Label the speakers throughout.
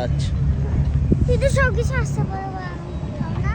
Speaker 1: বাচ
Speaker 2: কিন্তু সব কিছু আসতে পারে বা না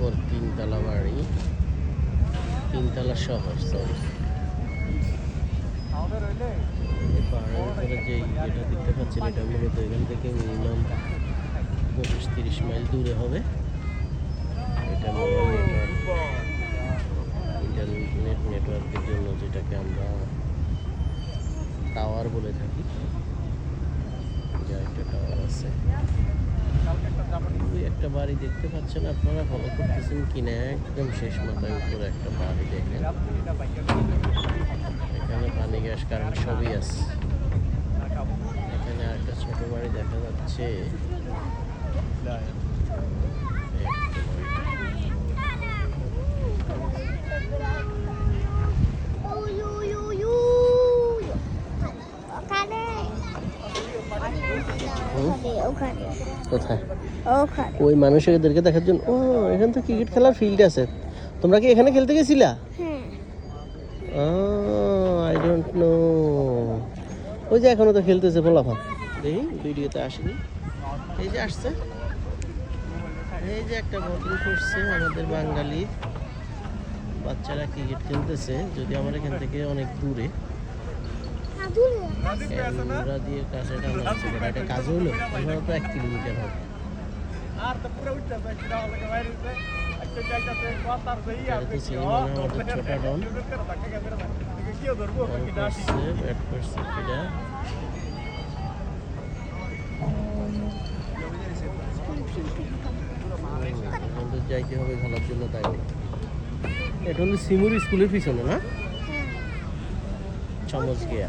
Speaker 1: পাহাড়ের উপর তিনতলা বাড়ি, তিনতলা শহর সরি পাহাড়ের উপরে যে যেটা দেখতে পাচ্ছেন, এটা মূলত এখান থেকে মিনিমাম পঁচিশ তিরিশ মাইল দূরে হবে। এটা নেটওয়ার্ক ইন্টারনেট নেটওয়ার্কের জন্য যেটাকে আমরা টাওয়ার বলে থাকি। যা একটা টাওয়ার আছে। একটা বাড়ি দেখতে পাচ্ছেন আপনারা ফলো করতেছেন কিনা? একদম শেষ মাথায় উপরে একটা বাড়ি দেখেন। এখানে পানি, গ্যাস, কারেন্ট সবই আছে। এখানে একটা ছোট বাড়ি দেখা যাচ্ছে এই একটা বাড়ি।
Speaker 2: উই, উই, উই, উই। ওখানে ওখানে। ওখানে
Speaker 1: কোথায়?
Speaker 2: ওখানে।
Speaker 1: ওই মানুষদেরকে দেখার জন্য ও এখানে তো ক্রিকেট খেলার ফিল্ড আছে। তোমরা কি এখানে খেলতে গেছিলা?
Speaker 2: হ্যাঁ।
Speaker 1: আই ডোন্ট নো ওই যে এখনও তো খেলতেছে বলাফান দেখি ভিডিওতে আসেনি। এই যে আসছে। এই যে একটা বদল করছে আমাদের বাঙালি বাচ্চারা ক্রিকেট খেলতেছে যদি আমার এখান থেকে অনেক দূরে।
Speaker 2: আদুরে
Speaker 1: দিয়ে কাছে টানা এটা কাজ হলো এখানে তো এক কিলোমিটার হবে তো যাইতে হবে খেলার জন্য তাই? এটা হলো সিমুর স্কুলের পিছনে না
Speaker 2: হ্যাঁ
Speaker 1: চামচ গিয়া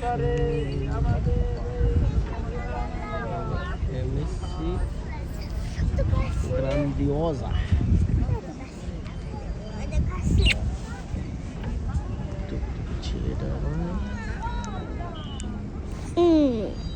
Speaker 1: É Messi grandiosa. Tira. Né? Hum.